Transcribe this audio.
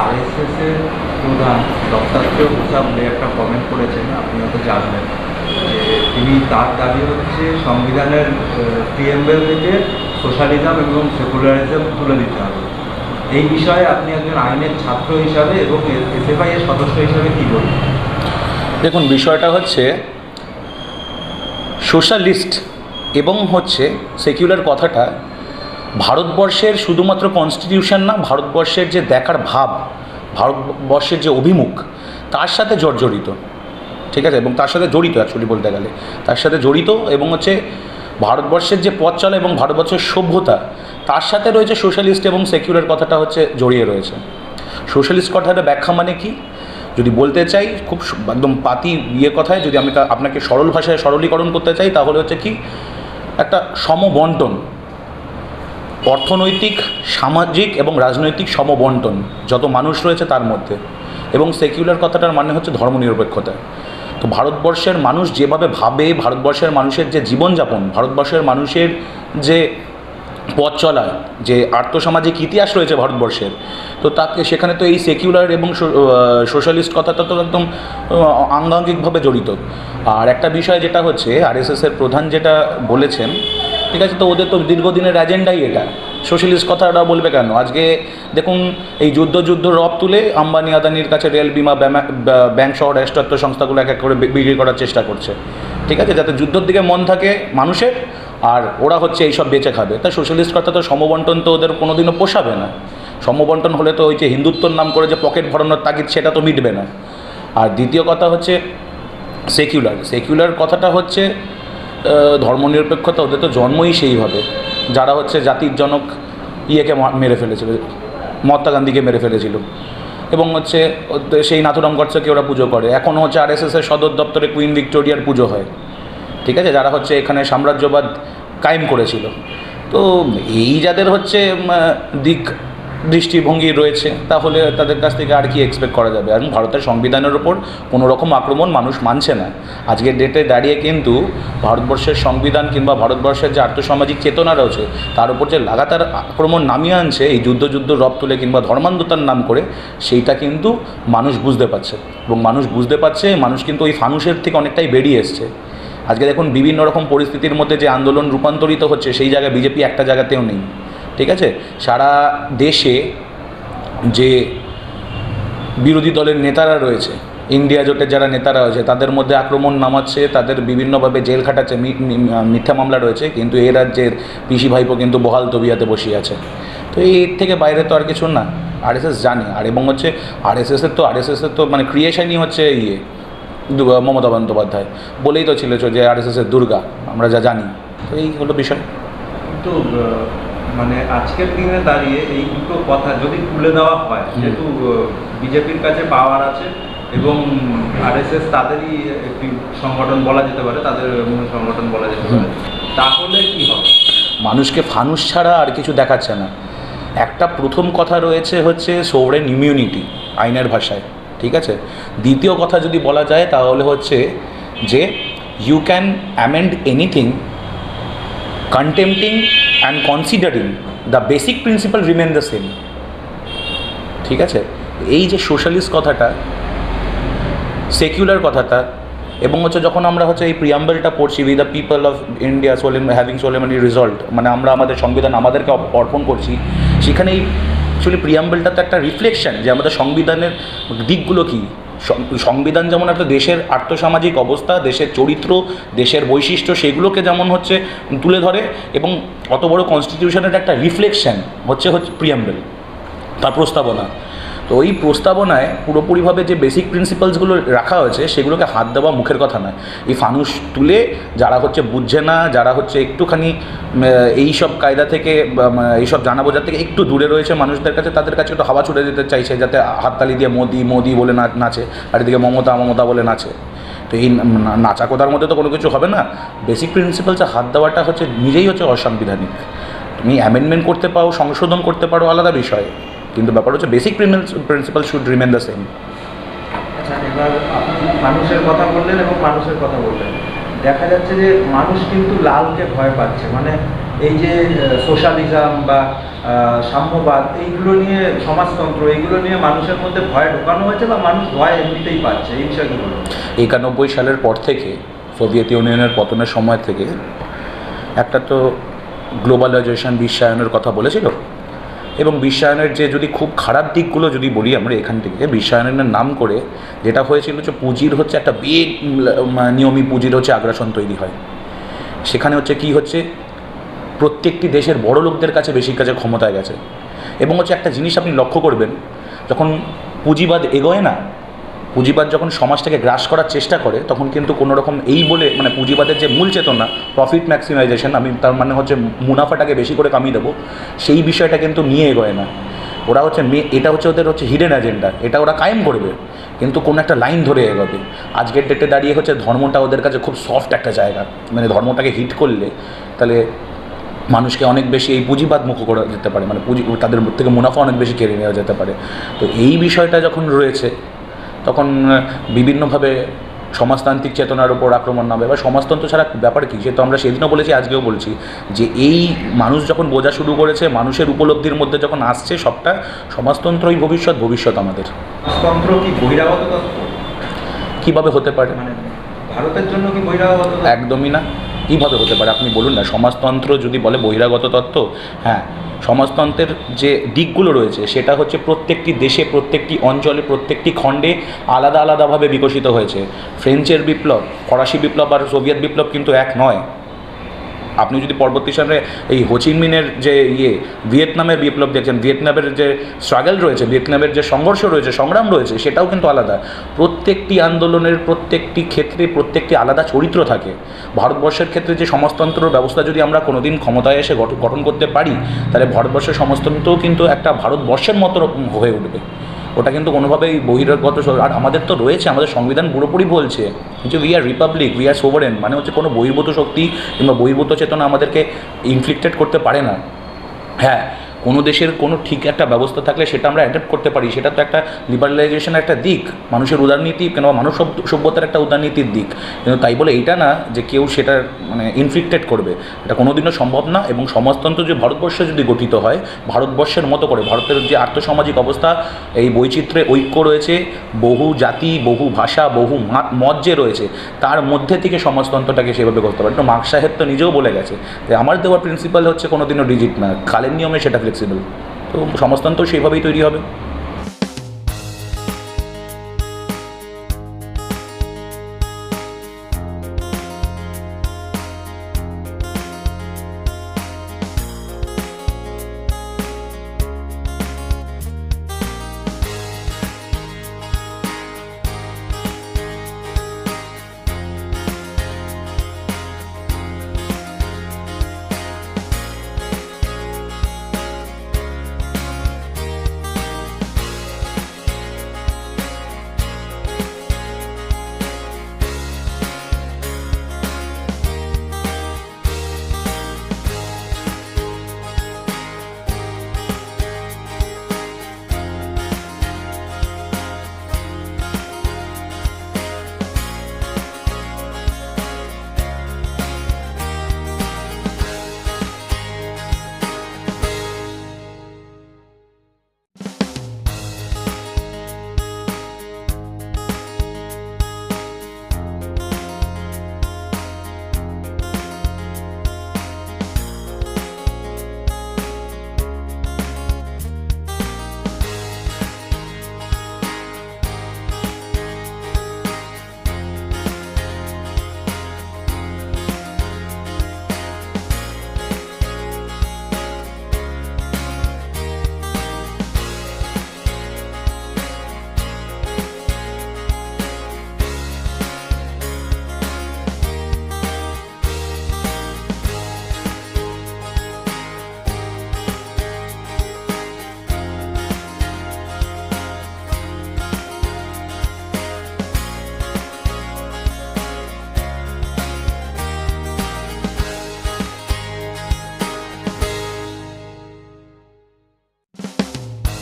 RSS এর প্রধান দত্তাত্রেয় ঘোষা বলে একটা কমেন্ট করেছেন, আপনি হয়তো জানবেন। যে তিনি তার দাবি হচ্ছে সংবিধানের প্রিএমবেল থেকে সোশ্যালিজম এবং সেকুলারিজম তুলে দিতে হবে। এই বিষয়ে আপনি একজন আইনের ছাত্র হিসাবে এবং এসএফআই এর সদস্য হিসাবে কী বলবেন? দেখুন, বিষয়টা হচ্ছে সোশ্যালিস্ট এবং হচ্ছে সেকুলার কথাটা ভারতবর্ষের শুধুমাত্র কনস্টিটিউশন না, ভারতবর্ষের যে দেখার ভাব, ভারতবর্ষের যে অভিমুখ, তার সাথে জর্জরিত। ঠিক আছে? এবং তার সাথে জড়িত অ্যাকচুয়ালি বলতে গেলে। তার সাথে জড়িত এবং হচ্ছে ভারতবর্ষের যে পথ চলা এবং ভারতবর্ষের সভ্যতা, তার সাথে রয়েছে সোশ্যালিস্ট এবং সেকুলার কথাটা হচ্ছে জড়িয়ে রয়েছে। সোশ্যালিস্ট কথাটা ব্যাখ্যা মানে কি? যদি বলতে চাই, খুব একদম পাতি ইয়ে কথায় যদি আমি আপনাকে সরল ভাষায় সরলীকরণ করতে চাই, তাহলে হচ্ছে কি? একটা সমবন্টন। অর্থনৈতিক, সামাজিক এবং রাজনৈতিক সমবন্টন যত মানুষ রয়েছে তার মধ্যে। এবং সেকিউলার কথাটার মানে হচ্ছে ধর্মনিরপেক্ষতা। তো ভারতবর্ষের মানুষ যেভাবে ভাবে, ভারতবর্ষের মানুষের যে জীবনযাপন, ভারতবর্ষের মানুষের যে পথ চলা, যে আর্থসামাজিক ইতিহাস রয়েছে ভারতবর্ষের, তো তাকে সেখানে তো এই সেকুলার এবং সোশ্যালিস্ট কথাটা তো একদম আঙ্গাঙ্গিকভাবে জড়িত। আর একটা বিষয় যেটা হচ্ছে আরএসএসের প্রধান যেটা বলেছেন ঠিক আছে? তো ওদের তো দীর্ঘদিনের এজেন্ডাই এটা। সোশ্যালিস্ট কথাটা বলবে কেন? আজকে দেখুন, এই যুদ্ধ যুদ্ধ রব তুলে আম্বানি আদানির কাছে রেল বিমা ব্যাংক সহ রাষ্ট্রায়ত্ত সংস্থাগুলো এক এক করে বিক্রি করার চেষ্টা করছে। ঠিক আছে? যাতে যুদ্ধের দিকে মন থাকে মানুষের, আর ওরা হচ্ছে এইসব বেঁচে খাবে। তাই সোশ্যালিস্ট কথা তো সমবন্টন তো ওদের কোনোদিনও পোষাবে না। সমবন্টন হলে তো ওই যে হিন্দুত্বর নাম করে যে পকেট ভরানোর তাগিদ, সেটা তো মিটবে না। আর দ্বিতীয় কথা হচ্ছে সেকুলার সেকুলার কথাটা হচ্ছে ধর্মনিরপেক্ষতা, ওদের তো জন্মই সেইভাবে। যারা হচ্ছে জাতির জনক, ইয়েকে মেরে ফেলেছিল, মহাত্মা গান্ধীকে মেরে ফেলেছিল। এবং হচ্ছে সেই নাথুরাম গডসেকে ওরা পুজো করে। এখন হচ্ছে আরএসএসের সদর দপ্তরে কুইন ভিক্টোরিয়ার পুজো হয়। ঠিক আছে? যারা হচ্ছে এখানে সাম্রাজ্যবাদ কায়েম করেছিল। তো এই যাদের হচ্ছে দিক দৃষ্টিভঙ্গি রয়েছে, তাহলে তাদের কাছ থেকে আর কি এক্সপেক্ট করা যাবে? এবং ভারতের সংবিধানের ওপর কোনো রকম আক্রমণ মানুষ মানছে না। আজকের ডেটে দাঁড়িয়ে কিন্তু ভারতবর্ষের সংবিধান কিংবা ভারতবর্ষের যে আর্থসামাজিক চেতনা রয়েছে, তার উপর যে লাগাতার আক্রমণ নামিয়ে আনছে, এই যুদ্ধ যুদ্ধ রব তুলে কিংবা ধর্মান্ধতার নাম করে, সেইটা কিন্তু মানুষ বুঝতে পারছে। এবং মানুষ বুঝতে পারছে, মানুষ কিন্তু ওই ফানুষের থেকে অনেকটাই বেরিয়ে এসছে। আজকে দেখুন বিভিন্ন রকম পরিস্থিতির মধ্যে যে আন্দোলন রূপান্তরিত হচ্ছে, সেই জায়গায় বিজেপি একটা জায়গাতেও নেই। ঠিক আছে? সারা দেশে যে বিরোধী দলের নেতারা রয়েছে ইন্ডিয়া জোটের যারা নেতারা রয়েছে তাদের মধ্যে আক্রমণ নামাচ্ছে তাদের বিভিন্নভাবে জেল খাটাচ্ছে মিথ্যা মামলা রয়েছে কিন্তু এ রাজ্যের পিসি ভাইপো কিন্তু বহাল তবিয়াতে বসিয়ে আছে। তো এর থেকে বাইরে তো আর কিছু না। আরএসএস জানে। আর এবং হচ্ছে আরএসএসের তো আরএসএসের তো মানে ক্রিয়েশনই হচ্ছে ইয়ে মমতা বন্দ্যোপাধ্যায়। বলেই তো ছিল যে আরএসএসের দুর্গা আমরা যা জানি। তো এই হলো বিষয়। আহ, মানে আজকের দিনে দাঁড়িয়ে এই দুটো কথা যদি তুলে দেওয়া হয় যেহেতু বিজেপির কাছে পাওয়ার আছে এবং আরএসএস তাদেরই একটি সংগঠন বলা যেতে পারে তাদের মূল সংগঠন বলা যেতে পারে তাহলে কি হবে? মানুষকে ফানুস ছাড়া আর কিছু দেখাচ্ছে না। একটা প্রথম কথা রয়েছে হচ্ছে সোভরেন ইমিউনিটি আইনের ভাষায় ঠিক আছে? দ্বিতীয় কথা যদি বলা যায় তাহলে হচ্ছে যে you can amend anything contempting and considering the basic principle remain the same ঠিক আছে? এই যে সোশ্যালিস্ট কথাটা সেকুলার কথাটা, এবং হচ্ছে যখন আমরা হচ্ছে এই প্রিয়াম্বলটা পড়ছি we the people of India solemn having solemnly result মানে আমরা আমাদের সংবিধান আমাদেরকে অর্পণ করছি, সেখানে এই অ্যাকচুয়ালি প্রিয়াম্বলটা তো একটা রিফ্লেকশন যে আমাদের সংবিধানের দিকগুলো কী? সংবিধান যেমন একটা দেশের আর্থসামাজিক অবস্থা, দেশের চরিত্র, দেশের বৈশিষ্ট্য, সেগুলোকে যেমন হচ্ছে তুলে ধরে এবং অত বড় কনস্টিটিউশনের একটা রিফ্লেকশন হচ্ছে হচ্ছে প্রিয়াম্বেল তার প্রস্তাবনা। তো এই প্রস্তাবনায় পুরোপুরিভাবে যে বেসিক প্রিন্সিপালসগুলো রাখা হয়েছে, সেগুলোকে হাত দেওয়া মুখের কথা নয়। এই ফানুস তুলে যারা হচ্ছে বুঝছে না, যারা হচ্ছে একটুখানি এই সব কায়দা থেকে এইসব জানা বোঝার থেকে একটু দূরে রয়েছে মানুষদের কাছে, তাদের কাছে একটু হাওয়া ছুড়ে দিতে চাইছে, যাতে হাততালি দিয়ে মোদি মোদি বলে নাচে আর এদিকে মমতা মমতা বলে নাচে। তো এই নাচা কোথার মধ্যে তো কোনো কিছু হবে না। বেসিক প্রিন্সিপালসে হাত দেওয়াটা হচ্ছে নিজেই হচ্ছে অসাংবিধানিক। তুমি অ্যামেন্ডমেন্ট করতে পারো, সংশোধন করতে পারো, আলাদা বিষয়। কিন্তু ব্যাপার হচ্ছে basic principle should remain the same আচ্ছা মানুষের কথা বললেন এবং মানুষের কথা বললেন। দেখা যাচ্ছে যে মানুষ কিন্তু লালকে ভয় পাচ্ছে। মানে এই যে সোশ্যালিজম বা সাম্যবাদ এইগুলো নিয়ে সমাজতন্ত্র এইগুলো নিয়ে মানুষের মধ্যে ভয় ঢোকানো হয়েছে বা মানুষ ভয় এমনিতেই পাচ্ছে? এই বিষয়গুলো একানব্বই সালের পর থেকে সোভিয়েত ইউনিয়নের পতনের সময় থেকে একটা তো গ্লোবালাইজেশন বিশ্বায়নের কথা বলেছিল। এবং বিশ্বায়নের যে যদি খুব খারাপ দিকগুলো যদি বলি আমরা এখান থেকে বিশ্বায়নের নাম করে যেটা হয়েছিল হচ্ছে পুঁজির হচ্ছে একটা বেগ নিয়মী পুঁজির হচ্ছে আগ্রাসন তৈরি হয়। সেখানে হচ্ছে কি হচ্ছে? প্রত্যেকটি দেশের বড় লোকদের কাছে বেশি কাছে ক্ষমতায় গেছে। এবং হচ্ছে একটা জিনিস আপনি লক্ষ্য করবেন, যখন পুঁজিবাদ এগোয় না পুঁজিবাদ যখন সমাজটাকে গ্রাস করার চেষ্টা করে, তখন কিন্তু কোনো রকম এই বলে মানে পুঁজিবাদের যে মূল চেতনা প্রফিট ম্যাক্সিমাইজেশন আমি তার মানে হচ্ছে মুনাফাটাকে বেশি করে কামিয়ে দেবো, সেই বিষয়টা কিন্তু নিয়ে এগোয় না। ওরা হচ্ছে মে- এটা হচ্ছে ওদের হচ্ছে হিডেন এজেন্ডা এটা ওরা কায়েম করবে, কিন্তু কোনো একটা লাইন ধরে এগোবে। আজকের ডেটে দাঁড়িয়ে হচ্ছে ধর্মটা ওদের কাছে খুব সফট একটা জায়গা মানে ধর্মটাকে হিট করলে, তাহলে মানুষকে অনেক বেশি এই পুঁজিবাদ মুখ করা যেতে পারে মানে পুঁজি, তাদের থেকে মুনাফা অনেক বেশি কেড়ে নেওয়া যেতে পারে। তো এই বিষয়টা যখন রয়েছে তখন বিভিন্নভাবে সমাজতান্ত্রিক চেতনার উপর আক্রমণ নামে বা সমাজতন্ত্র ছাড়া ব্যাপার কী? সে তো আমরা সেদিনও বলেছি আজকেও বলছি যে এই মানুষ যখন বোঝা শুরু করেছে মানুষের উপলব্ধির মধ্যে যখন আসছে সবটা সমাজতন্ত্রই ভবিষ্যৎ ভবিষ্যৎ আমাদের। কীভাবে হতে পারে? মানে ভারতের জন্য কি বহিরাগত একদমই না। কীভাবে হতে পারে? আপনি বলুন না। সমাজতন্ত্র যদি বলে বহিরাগত তত্ত্ব হ্যাঁ সমাজতন্ত্রের যে দিকগুলো রয়েছে, সেটা হচ্ছে প্রত্যেকটি দেশে, প্রত্যেকটি অঞ্চলে, প্রত্যেকটি খণ্ডে আলাদা আলাদাভাবে বিকশিত হয়েছে। ফ্রেঞ্চের বিপ্লব, ফরাসি বিপ্লব আর সোভিয়েত বিপ্লব কিন্তু এক নয়। আপনি যদি পরবর্তী সময়ে এই হোচিমিনের যে ইয়ে ভিয়েতনামের বিপ্লব দেখছেন, ভিয়েতনামের যে স্ট্রাগল রয়েছে, ভিয়েতনামের যে সংঘর্ষ রয়েছে, সংগ্রাম রয়েছে, সেটাও কিন্তু আলাদা। প্রত্যেকটি আন্দোলনের প্রত্যেকটি ক্ষেত্রে প্রত্যেকটি আলাদা চরিত্র থাকে। ভারতবর্ষের ক্ষেত্রে যে সমাজতন্ত্র ব্যবস্থা যদি আমরা কোনোদিন ক্ষমতায় এসে গঠ- গঠন করতে পারি, তাহলে ভারতবর্ষের সমাজতন্ত্রও কিন্তু একটা ভারতবর্ষের মতো হয়ে উঠবে। ওটা কিন্তু কোনোভাবেই বহিরাগত আর আমাদের তো রয়েছে, আমাদের সংবিধান পুরোপুরি বলছে যে we are republic we are sovereign মানে হচ্ছে কোনো বহির্ভূত শক্তি কিংবা বহির্ভূত চেতনা আমাদেরকে ইনফ্লিক্টেড করতে পারে না। হ্যাঁ কোনো দেশের কোনো ঠিক একটা ব্যবস্থা থাকলে সেটা আমরা অ্যাডাপ্ট করতে পারি। সেটা তো একটা লিবারালাইজেশনের একটা দিক, মানুষের উদারনীতি কেন মানুষ সভ্যতার একটা উদারনীতির দিক। কিন্তু তাই বলে এইটা না যে কেউ সেটা মানে ইনফ্লিক্টেড করবে। এটা কোনোদিনও সম্ভব না এবং সমাজতন্ত্র যে ভারতবর্ষে যদি গঠিত হয়, ভারতবর্ষের মতো করে, ভারতের যে আর্থসামাজিক অবস্থা, এই বৈচিত্র্যে ঐক্য রয়েছে, বহু জাতি, বহু ভাষা, বহু মত যে রয়েছে, তার মধ্যে থেকে সমাজতন্ত্রটাকে সেভাবে করতে পারে। মার্ক সাহেব তো নিজেও বলে গেছে যে, আমার দেওয়ার প্রিন্সিপাল হচ্ছে কোনোদিনও ডিজিট না। কালের নিয়মে সেটা ফ্লেক্সিবল তো সমাজতন্ত্র সেইভাবেই তৈরি হবে।